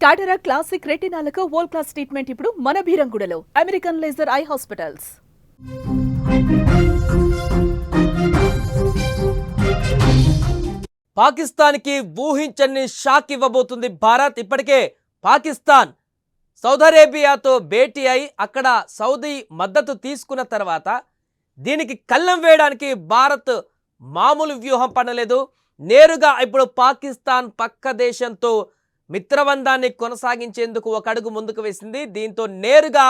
టాటరా classic రెటినాలకు world class treatment ఇప్పుడు మన బీరంగుడలో అమెరికన్ లేజర్ ఐ హాస్పిటల్స్ పాకిస్తాన్కి ఊహించని షాక్ ఇవ్వబోతుంది భారత్. ఇప్పటికే పాకిస్తాన్ సౌదీ అరేబియాతో భేటీ అయి అక్కడ సౌదీ మద్దతు తీసుకున్న తర్వాత దీనికి కళ్ళం వేయడానికి భారత్ మామూలు వ్యూహం పడలేదు. నేరుగా ఇప్పుడు పాకిస్తాన్ పక్క దేశంతో మిత్రబంధాన్ని కొనసాగించేందుకు ఒక అడుగు ముందుకు వేసింది. దీంతో నేరుగా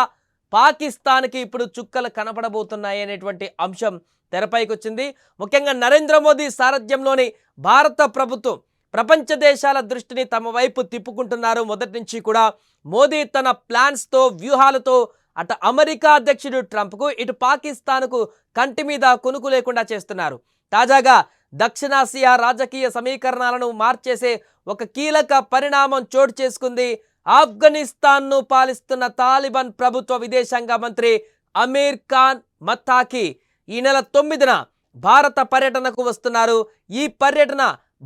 పాకిస్తాన్కి ఇప్పుడు చుక్కలు కనపడబోతున్నాయి అనేటువంటి అంశం తెరపైకి వచ్చింది. ముఖ్యంగా నరేంద్ర మోదీ సారథ్యంలోని భారత ప్రభుత్వం ప్రపంచ దేశాల దృష్టిని తమ వైపు తిప్పుకుంటున్నారు. మొదటి నుంచి కూడా మోదీ తన ప్లాన్స్తో వ్యూహాలతో అటు అమెరికా అధ్యక్షుడు ట్రంప్కు ఇటు పాకిస్తాన్కు కంటి మీద కొనుకు లేకుండా చేస్తున్నారు. తాజాగా దక్షిణాసియా రాజకీయ సమీకరణాలను మార్చేసే ఒక కీలక పరిణామం చోటు చేసుకుంది. ఆఫ్ఘనిస్తాన్ను పాలిస్తున్న తాలిబాన్ ప్రభుత్వ విదేశాంగ మంత్రి అమీర్ ఖాన్ మత్తాకి ఈ నెల తొమ్మిదిన భారత పర్యటనకు వస్తున్నారు. ఈ పర్యటన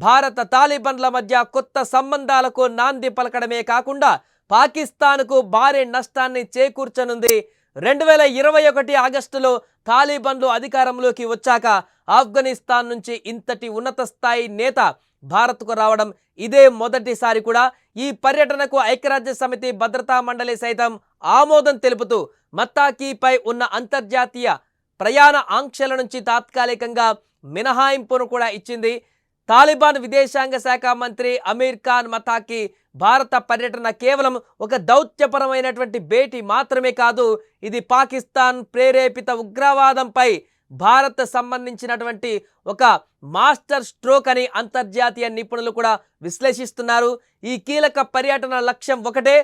భారత తాలిబాన్ల మధ్య కొత్త సంబంధాలకు నాంది పలకడమే కాకుండా పాకిస్తాన్కు భారీ నష్టాన్ని చేకూర్చనుంది. రెండు వేల ఇరవై ఒకటి ఆగస్టులో తాలిబన్లు అధికారంలోకి వచ్చాక ఆఫ్ఘనిస్తాన్ నుంచి ఇంతటి ఉన్నత స్థాయి నేత భారత్కు రావడం ఇదే మొదటిసారి కూడా ఈ పర్యటనకు ఐక్యరాజ్య సమితి భద్రతా మండలి సైతం ఆమోదం తెలుపుతూ మత్తాకీపై ఉన్న అంతర్జాతీయ ప్రయాణ ఆంక్షల నుంచి తాత్కాలికంగా మినహాయింపును కూడా ఇచ్చింది తాలిబాన్ విదేశాంగ శాఖ మంత్రి అమీర్ ఖాన్ మతాకి భారత పర్యటన కేవలం ఒక దౌత్యపరమైనటువంటి భేటీ మాత్రమే కాదు ఇది పాకిస్తాన్ ప్రేరేపిత ఉగ్రవాదంపై భారత్ సంబంధించినటువంటి ఒక మాస్టర్ స్ట్రోక్ అని అంతర్జాతీయ నిపుణులు కూడా విశ్లేషిస్తున్నారు. ఈ కీలక పర్యటన లక్ష్యం ఒకటే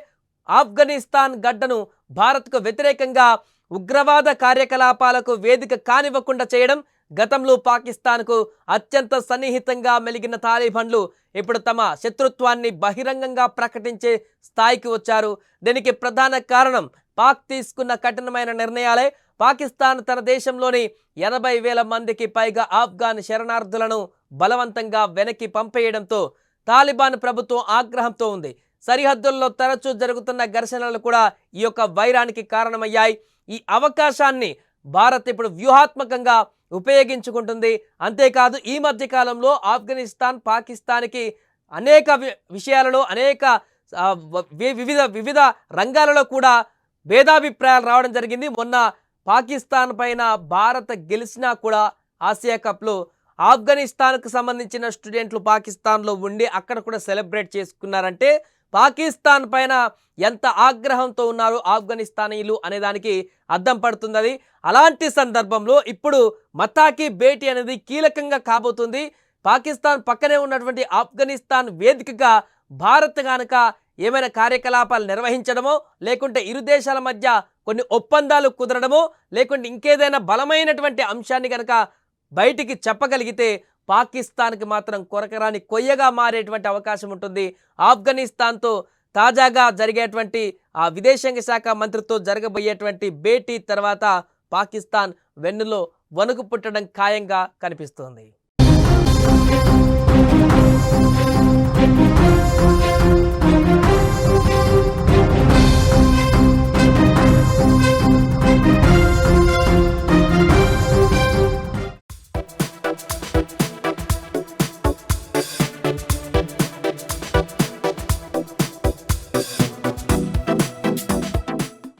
ఆఫ్ఘనిస్తాన్ గడ్డను భారత్కు వ్యతిరేకంగా ఉగ్రవాద కార్యకలాపాలకు వేదిక కానివ్వకుండా చేయడం. గతంలో పాకిస్తాన్కు అత్యంత సన్నిహితంగా మెలిగిన తాలిబాన్లు ఇప్పుడు తమ శత్రుత్వాన్ని బహిరంగంగా ప్రకటించే స్థాయికి వచ్చారు. దీనికి ప్రధాన కారణం పాక్ తీసుకున్న కఠినమైన నిర్ణయాలే. పాకిస్తాన్ తన దేశంలోని ఎనభై వేల మందికి పైగా ఆఫ్ఘాన్ శరణార్థులను బలవంతంగా వెనక్కి పంపేయడంతో తాలిబాన్ ప్రభుత్వం ఆగ్రహంతో ఉంది. సరిహద్దుల్లో తరచూ జరుగుతున్న ఘర్షణలు కూడా ఈ యొక్క వైరానికి కారణమయ్యాయి. ఈ అవకాశాన్ని భారత్ ఇప్పుడు వ్యూహాత్మకంగా ఉపయోగించుకుంటుంది. అంతేకాదు ఈ మధ్యకాలంలో ఆఫ్ఘనిస్తాన్ పాకిస్తాన్కి అనేక వి- విషయాలలో అనేక వి- వివిధ వివిధ రంగాలలో కూడా భేదాభిప్రాయాలు రావడం జరిగింది. మొన్న పాకిస్తాన్ పైన భారత్ గెలిచినా కూడా ఆసియా కప్లో ఆఫ్ఘనిస్తాన్కు సంబంధించిన స్టూడెంట్లు పాకిస్తాన్లో ఉండి అక్కడ కూడా సెలబ్రేట్ చేసుకున్నారంటే పాకిస్తాన్ పైన ఎంత ఆగ్రహంతో ఉన్నారు ఆఫ్ఘనిస్తానీయులు అనేదానికి అద్దం పడుతుంది అది అలాంటి సందర్భంలో ఇప్పుడు మతాకి భేటీ అనేది కీలకంగా కాబోతుంది. పాకిస్తాన్ పక్కనే ఉన్నటువంటి ఆఫ్ఘనిస్తాన్ వేదికగా భారత్ కనుక ఏమైనా కార్యకలాపాలు నిర్వహించడమో లేకుంటే ఇరు దేశాల మధ్య కొన్ని ఒప్పందాలు కుదరడమో లేకుంటే ఇంకేదైనా బలమైనటువంటి అంశాన్ని కనుక బయటికి చెప్పగలిగితే పాకిస్తాన్కి మాత్రం కొరకరాని కొయ్యగా మారేటువంటి అవకాశం ఉంటుంది. ఆఫ్ఘనిస్తాన్తో తాజాగా జరిగేటువంటి ఆ విదేశాంగ శాఖ మంత్రితో జరగబోయేటువంటి భేటీ తర్వాత పాకిస్తాన్ వెన్నులో వణుకు పుట్టడం ఖాయంగా కనిపిస్తోంది.